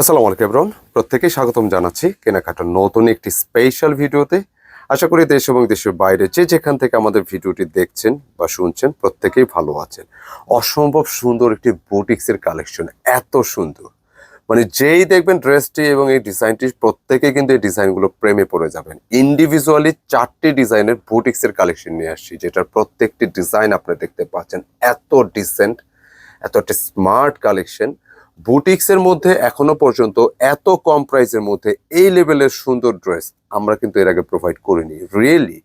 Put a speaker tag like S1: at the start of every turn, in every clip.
S1: আসসালামু আলাইকুম এব্রন প্রত্যেকেই স্বাগতম জানাচ্ছি কেনাকাটার নতুন একটি স্পেশাল ভিডিওতে। আশা করি দেশ এবং দেশের বাইরে যে যেখান থেকে আমাদের ভিডিওটি দেখছেন বা শুনছেন, প্রত্যেকেই ভালো আছেন। অসম্ভব সুন্দর একটি বুটিক্সের কালেকশন এত সুন্দর। মানে যেই দেখবেন ড্রেসটি এবং এই ডিজাইনটি প্রত্যেকে কিন্তু এই ডিজাইনগুলো প্রেমে পড়ে যাবেন। ইন্ডিভিজুয়ালি চারটি ডিজাইনের বুটিক্সের কালেকশন নিয়ে আসছি, যেটার প্রত্যেকটি ডিজাইন আপনারা দেখতে পাচ্ছেন। এত ডিসেন্ট এত একটা স্মার্ট কালেকশন বুটিক্সের মধ্যে এখনও পর্যন্ত এত কম প্রাইসের মধ্যে এই লেভেলের সুন্দর ড্রেস আমরা কিন্তু এর আগে প্রোভাইড করিনি। রিয়েলি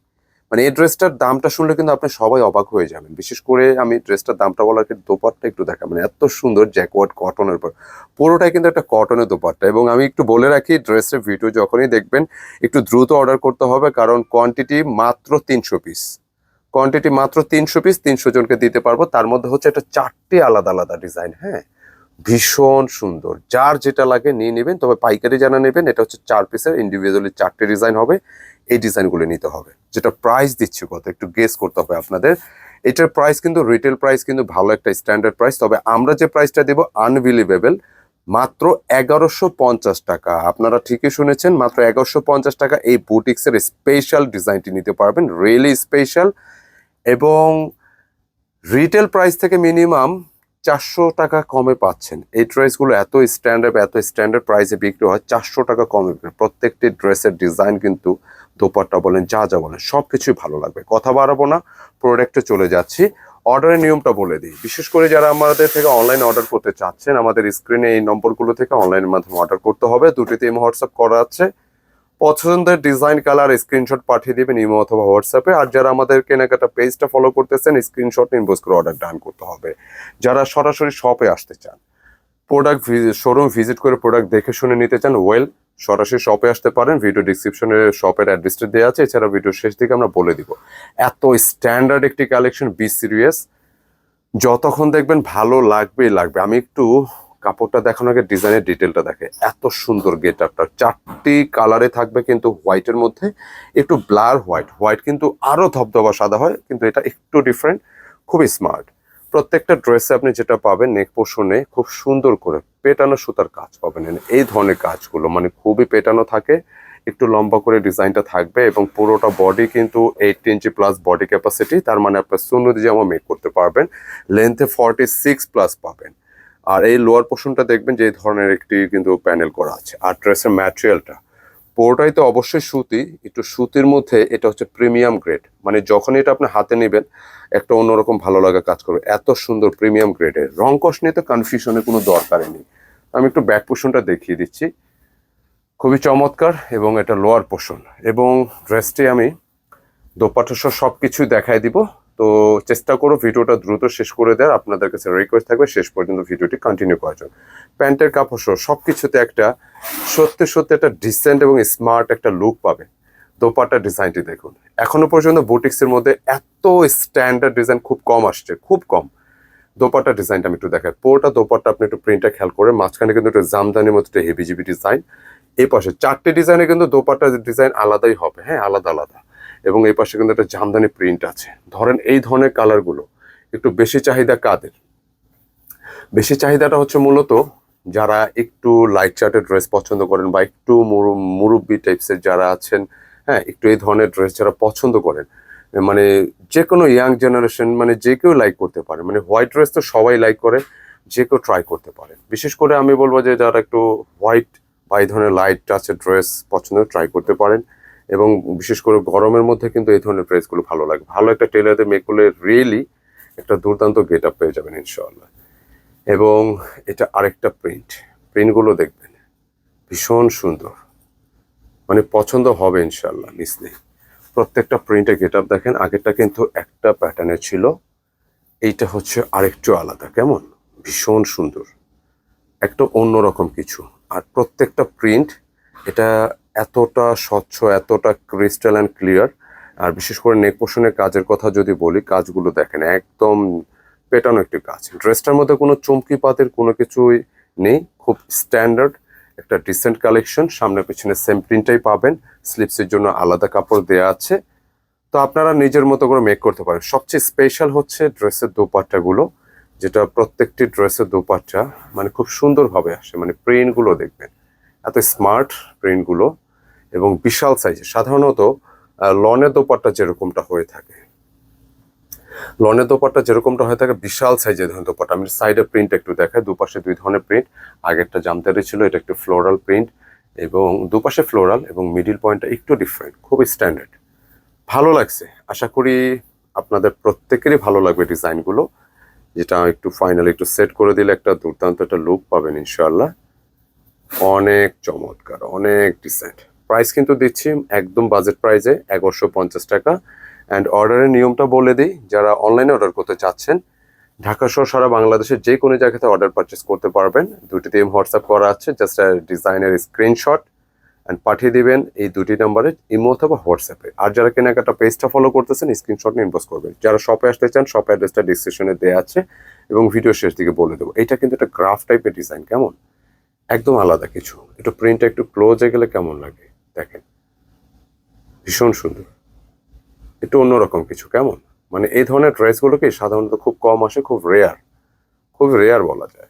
S1: মানে এই ড্রেসটার দামটা শুনলে কিন্তু আপনি সবাই অবাক হয়ে যাবেন। বিশেষ করে আমি ড্রেসটার দামটা বলার ক্ষেত্রে দোপাট্টা একটু দেখা মানে এত সুন্দর জ্যাকওয়ার্ড কটনের পর পুরোটাই কিন্তু একটা কটনের দোপাট্টা। এবং আমি একটু বলে রাখি, ড্রেসের ভিডিও যখনই দেখবেন, একটু দ্রুত অর্ডার করতে হবে। কারণ কোয়ান্টিটি মাত্র তিনশো পিস কোয়ান্টিটি মাত্র তিনশো পিস তিনশো জনকে দিতে পারব। তার মধ্যে হচ্ছে একটা চারটি আলাদা আলাদা ডিজাইন হ্যাঁ? ভীষণ সুন্দর। যার যেটা লাগে নিয়ে নেবেন, তবে পাইকারি জানা নেবেন, এটা হচ্ছে চার পিসের ইন্ডিভিজুয়ালি চারটে ডিজাইন হবে, এই ডিজাইনগুলো নিতে হবে। যেটা প্রাইস দিচ্ছি কত, একটু গেস করতে হবে আপনাদের। এটার প্রাইস কিন্তু রিটেল প্রাইস কিন্তু ভালো একটা স্ট্যান্ডার্ড প্রাইস তবে আমরা যে প্রাইসটা দেবো আনবিলিভেবল মাত্র এগারোশো পঞ্চাশ টাকা। আপনারা ঠিকই শুনেছেন, মাত্র এগারোশো পঞ্চাশ টাকা এই বুটিক্সের স্পেশাল ডিজাইনটি নিতে পারবেন রিয়েলি স্পেশাল এবং রিটেল প্রাইস থেকে মিনিমাম চারশো টাকা কমে পাচ্ছেন। এই ড্রেসগুলো এত স্ট্যান্ডার্ড এত স্ট্যান্ডার্ড প্রাইসে বিক্রি হয়, চারশো টাকা কমে প্রত্যেকটি ড্রেসের ডিজাইন কিন্তু দোপাট্টা বলেন, যা যা বলেন সব কিছুই ভালো লাগবে। কথা বাড়াবো না প্রোডাক্টে চলে যাচ্ছি। অর্ডারের নিয়মটা বলে দিই। বিশেষ করে যারা আমাদের থেকে অনলাইন অর্ডার করতে চাচ্ছেন, আমাদের স্ক্রিনে এই নম্বরগুলো থেকে অনলাইনের মাধ্যমে অর্ডার করতে হবে। দুটিতে হোয়াটসঅ্যাপ করা আছে। পছন্দের ডিজাইন কালার স্ক্রিনশট পাঠিয়ে দিবেন ইমো অথবা হোয়াটসঅ্যাপে। আর যারা আমাদের কেনাকাটা পেজটা ফলো করতেছেন স্ক্রিনশট ইনভয়েস করে অর্ডার ডান করতে হবে। যারা সরাসরি শপে আসতে চান প্রোডাক্ট শোরুম ভিজিট করে প্রোডাক্ট দেখে শুনে নিতে চান ওয়েল সরাসরি শপে আসতে পারেন। ভিডিও ডিসক্রিপশনে শপের অ্যাড্রেসটা দেওয়া আছে। এছাড়া ভিডিও শেষ দিকে আমরা বলে দিব। এত স্ট্যান্ডার্ড একটি কালেকশন বি সিরিয়াস যতক্ষণ দেখবেন ভালো লাগবেই লাগবে। আমি একটু কাপড়টা দেখানো আগে ডিজাইনের ডিটেলটা দেখে। এত সুন্দর গেট আপটা চারটি কালারে থাকবে কিন্তু হোয়াইটের মধ্যে। একটু ব্লার হোয়াইট হোয়াইট কিন্তু আরও ধবধবা সাদা হয়, কিন্তু এটা একটু ডিফারেন্ট খুবই স্মার্ট প্রত্যেকটা ড্রেসে আপনি যেটা পাবেন নেক পোষণে খুব সুন্দর করে পেটানো সুতার কাজ পাবেন। এই ধরনের কাজগুলো মানে খুবই পেটানো থাকে। একটু লম্বা করে ডিজাইনটা থাকবে এবং পুরোটা বডি কিন্তু eight inch plus body capacity তার মানে আপনার সুন্নতি জামা মেক করতে পারবেন। লেন্থে ফর্টি সিক্স প্লাস পাবেন। আর এই লোয়ার পোর্শনটা দেখবেন যে এই ধরনের একটি কিন্তু প্যানেল করা আছে। আর ড্রেসের ম্যাটেরিয়ালটা পুরোটাই তো অবশ্যই সুতি। একটু সুতির মধ্যে এটা হচ্ছে প্রিমিয়াম গ্রেড মানে যখন এটা আপনি হাতে নেবেন, একটা অন্যরকম ভালো লাগা কাজ করবে। এত সুন্দর প্রিমিয়াম গ্রেডের রং কষ নিয়ে তো কনফিউশনের কোনো দরকারই নেই। আমি একটু ব্যাক পোর্শনটা দেখিয়ে দিচ্ছি। খুবই চমৎকার এবং এটা লোয়ার পোর্শন এবং ড্রেসটি আমি দোপাটা সহ সব কিছুই দেখাই দিব। তো চেষ্টা করো ভিডিওটা দ্রুত শেষ করে দেওয়ার। আপনাদের কাছে রিকোয়েস্ট থাকবে, শেষ পর্যন্ত ভিডিওটি কন্টিনিউ করার জন্য। প্যান্টের কাপড় সহ সব কিছুতে একটা সত্যি সত্যি একটা ডিসেন্ট এবং স্মার্ট একটা লুক পাবে। দোপাট্টা ডিজাইনটি দেখুন। এখনও পর্যন্ত বুটিক্সের মধ্যে এত স্ট্যান্ডার্ড ডিজাইন খুব কম আসছে, খুব কম। দোপাট্টা ডিজাইনটা আমি একটু দেখাই। পুরোটা দোপাট্টা আপনি একটু প্রিন্টটা খেয়াল করে, মাঝখানে কিন্তু একটু জামদানির মধ্যে একটা হেভি জিবি ডিজাইন এই পাশে চারটে ডিজাইনে কিন্তু দোপাট্টা ডিজাইন আলাদাই হবে হ্যাঁ আলাদা আলাদা। এবং এই পাশে কিন্তু একটা জামদানি প্রিন্ট আছে। ধরেন এই ধরনের কালারগুলো একটু বেশি চাহিদা কাদের? বেশি চাহিদাটা হচ্ছে মূলত যারা একটু লাইট চার্টের ড্রেস পছন্দ করেন বা একটু মুরু- মুরব্বি টাইপসের যারা আছেন হ্যাঁ একটু এই ধরনের ড্রেস যারা পছন্দ করেন মানে যে কোনো ইয়াং জেনারেশন মানে যে কেউ লাইক করতে পারে। মানে হোয়াইট ড্রেস তো সবাই লাইক করে, যে কেউ ট্রাই করতে পারে। বিশেষ করে আমি বলব যে যারা একটু হোয়াইট বা এই ধরনের লাইট টাচের ড্রেস পছন্দ ট্রাই করতে পারেন। এবং বিশেষ করে গরমের মধ্যে কিন্তু এই ধরনের ড্রেসগুলো ভালো লাগে। ভালো একটা টেলারে মেক করলে রিয়েলি একটা দুর্দান্ত গেট আপ পেয়ে যাবেন ইনশাআল্লাহ। এবং এটা আরেকটা প্রিন্ট। প্রিন্টগুলো দেখবেন। ভীষণ সুন্দর। মানে পছন্দ হবে ইনশাল্লাহ মিস নেই। প্রত্যেকটা প্রিন্টে গেট আপ দেখেন। আগেরটা কিন্তু একটা প্যাটার্নের ছিল। এইটা হচ্ছে আরেকটু আলাদা, কেমন? ভীষণ সুন্দর। একটা অন্যরকম কিছু। আর প্রত্যেকটা প্রিন্ট এটা এতটা স্বচ্ছ, এতটা ক্রিস্টাল অ্যান্ড ক্লিয়ার আর বিশেষ করে নেক কাজের কথা যদি বলি, কাজগুলো দেখেন, একদম পেটানো একটি কাজ। ড্রেসটার মধ্যে কোনো চমকি পাতের কোনো কিছুই নেই, খুব স্ট্যান্ডার্ড একটা ডিসেন্ট কালেকশন সামনে পিছনে সেম প্রিন্টটাই পাবেন। স্লিপসের জন্য আলাদা কাপড় দেওয়া আছে। তো আপনারা নিজের মতো করে মেক করতে পারেন। সবচেয়ে স্পেশাল হচ্ছে ড্রেসের দোপাট্টাগুলো, যেটা প্রত্যেকটি ড্রেসের দোপাট্টা মানে খুব সুন্দরভাবে আসে। মানে প্রিন্টগুলো দেখবেন। এত স্মার্ট প্রিন্টগুলো এবং বিশাল সাইজের সাধারণত লনের দোপাট্টা যেরকমটা হয়ে থাকে। লনের দোপাট্টা যেরকমটা হয়ে থাকে, বিশাল সাইজের ধরনের দোপাট্টা। আমি সাইডের প্রিন্ট একটু দেখাই, দুপাশে দুই ধরনের প্রিন্ট আগেরটা জামদারি ছিল, এটা একটু ফ্লোরাল প্রিন্ট এবং দুপাশে ফ্লোরাল এবং মিডিল পয়েন্টটা একটু ডিফারেন্ট খুবই স্ট্যান্ডার্ড ভালো লাগছে। আশা করি আপনাদের প্রত্যেকেরই ভালো লাগবে ডিজাইনগুলো যেটা একটু ফাইনালি একটু সেট করে দিলে একটা দুর্দান্ত একটা লুক পাবেন ইনশাল্লাহ অনেক চমৎকার, অনেক ডিসেন্ট প্রাইস কিন্তু দিচ্ছি একদম বাজেট প্রাইসে এগারোশো পঞ্চাশ টাকা। অ্যান্ড অর্ডারের নিয়মটা বলে দিই, যারা অনলাইনে অর্ডার করতে চাচ্ছেন, ঢাকা সহ সারা বাংলাদেশের যে কোনো জায়গাতে অর্ডার পারচেস করতে পারবেন। দুটি দিয়ে হোয়াটসঅ্যাপ করা আছে জাস্ট ডিজাইনের স্ক্রিনশট অ্যান্ড পাঠিয়ে দিবেন এই দুটি নাম্বারে ইমো অথবা হোয়াটসঅ্যাপে আর যারা কেনাকাটা পেজটা ফলো করতেছেন স্ক্রিনশট নিয়ে ইনবক্স করবেন। যারা শপে আসতে চান শপ অ্যাড্রেসটা ডিসক্রিপশনে দেওয়া আছে এবং ভিডিও শেষ দিকে বলে দেবো। এটা কিন্তু একটা গ্রাফ টাইপের ডিজাইন কেমন? একদম আলাদা কিছু। একটু প্রিন্টটা একটু ক্লোজে গেলে কেমন লাগে? দেখেন। ভীষণ সুন্দর। একটু অন্যরকম কিছু, কেমন? মানে এই ধরনের ড্রেসগুলোকে সাধারণত খুব কম আসে, খুব রেয়ার খুব রেয়ার বলা যায়।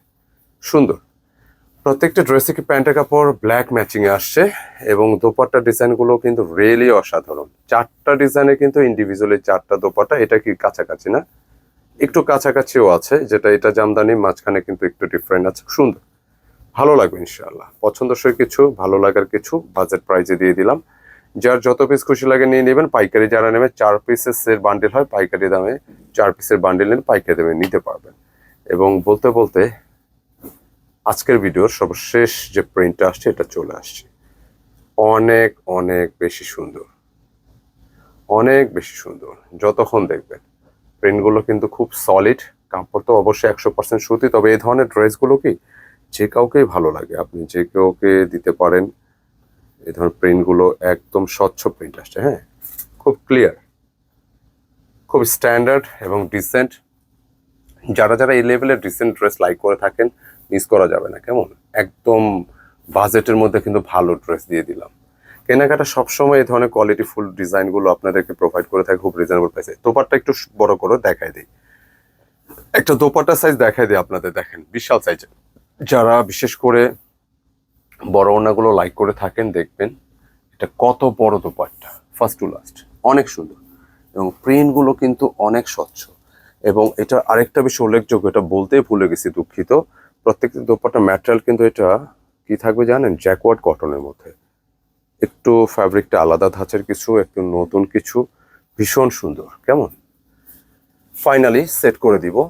S1: সুন্দর। প্রত্যেকটা ড্রেসে কি প্যান্টের কাপড় ব্ল্যাক ম্যাচিংয়ে আসছে এবং দোপাট্টা ডিজাইনগুলো কিন্তু রিয়েলি অসাধারণ। চারটা ডিজাইনে কিন্তু ইন্ডিভিজুয়ালি চারটা দোপাট্টা, এটা কি কাছাকাছি না? একটু কাছাকাছিও আছে, যেটা এটা জামদানি মাঝখানে কিন্তু একটু ডিফারেন্ট আছে। সুন্দর। ভালো লাগবে ইনশাআল্লাহ। পছন্দসই কিছু, ভালো লাগার কিছু বাজেট প্রাইজে দিয়ে দিলাম। যার যত পিস খুশি লাগে নিয়ে নেবেন, পাইকারি যারা নেবে, চার পিসের সেট বান্ডিল হয়, পাইকারি দামে চার পিসের বান্ডিল নিলে পাইকারি দামে নিতে পারবেন। এবং বলতে বলতে আজকের ভিডিওর সর্বশেষ যে প্রিন্টটা আসছে, এটা চলে আসছে। অনেক অনেক বেশি সুন্দর। অনেক বেশি সুন্দর। যতক্ষণ দেখবেন প্রিন্টগুলো কিন্তু খুব সলিড কাপড় তো অবশ্যই একশো পার্সেন্ট সুতি তবে এই ধরনের ড্রেসগুলো কি যে কাউকেই ভালো লাগে, আপনি যে কাউকে দিতে পারেন এই ধরনের প্রিন্টগুলো একদম স্বচ্ছ প্রিন্ট আসছে হ্যাঁ? খুব ক্লিয়ার খুব স্ট্যান্ডার্ড এবং ডিসেন্ট যারা যারা এই লেভেলের ডিসেন্ট ড্রেস লাইক করে থাকেন মিস করা যাবে না, কেমন? একদম বাজেটের মধ্যে কিন্তু ভালো ড্রেস দিয়ে দিলাম। কেনাকাটা সবসময় এই ধরনের কোয়ালিটি ফুল ডিজাইনগুলো আপনাদেরকে প্রোভাইড করে থাকে খুব রিজনেবল প্রাইসে দোপারটা একটু বড় করে দেখাই দিই। একটা দোপাট্টা সাইজ দেখাই দিই আপনাদের, দেখেন, বিশাল সাইজের যারা বিশেষ করে বড় ওনাগুলো লাইক করে থাকেন, দেখবেন এটা কত বড় দোপাট্টা। ফার্স্ট টু লাস্ট অনেক সুন্দর। এবং প্রিন্টগুলো কিন্তু অনেক স্বচ্ছ। এবং এটা আরেকটা বিষয় উল্লেখযোগ্য, এটা বলতেই ভুলে গেছি, দুঃখিত। প্রত্যেকটি দোপাট্টা ম্যাটেরিয়াল কিন্তু এটা কি থাকবে জানেন? জ্যাকওয়ার্ড কটনের মধ্যে। একটু ফ্যাব্রিকটা আলাদা ধাঁচের কিছু, একটু নতুন কিছু। ভীষণ সুন্দর। কেমন? ফাইনালি সেট করে দিব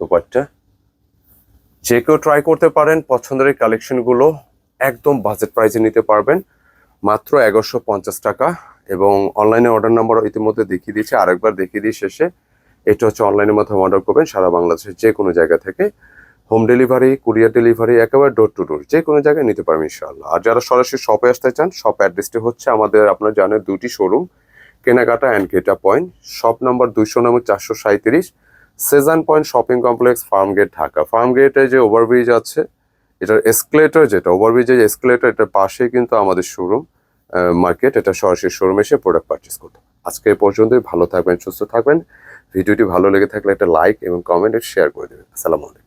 S1: দোপাট্টা। যে কেউ ট্রাই করতে পারেন, পছন্দের এই কালেকশনগুলো একদম বাজেট প্রাইসে নিতে পারবেন। মাত্র এগারোশো পঞ্চাশ টাকা এবং অনলাইনে অর্ডার নাম্বার ইতিমধ্যে দেখিয়ে দিয়েছে। আরেকবার দেখিয়ে দিয়ে শেষে। এটা হচ্ছে অনলাইনের মাধ্যমে অর্ডার করবেন সারা বাংলাদেশের যে কোনো জায়গা থেকে। হোম ডেলিভারি কুরিয়ার ডেলিভারি একেবারে ডোর টু ডোর যে কোনো জায়গায় নিতে পারবেন ইনশাআল্লাহ। আর যারা সরাসরি শপে আসতে চান শপ অ্যাড্রেসটি হচ্ছে আমাদের, আপনারা জানেন দুটি শোরুম কেনাকাটা অ্যান্ড গেটা পয়েন্ট শপ নাম্বার দুইশো নম্বর চারশো সাঁত্রিশ Sezan point shopping complex Farmgate Dhaka Farmgate গেটে যে ওভারব্রিজ আছে, এটার এসকেলেটর যেটা ওভারব্রিজের এসকেলেটর এটার পাশে কিন্তু আমাদের শোরুম মার্কেট এটা সরাসরি শোরুমে এসে প্রোডাক্ট পারচেস করতে আজকে এ পর্যন্তই, ভালো থাকবেন, সুস্থ থাকবেন। ভিডিওটি ভালো লেগে থাকলে একটা লাইক এবং কমেন্ট শেয়ার করে দেবেন। আসসালামু আলাইকুম।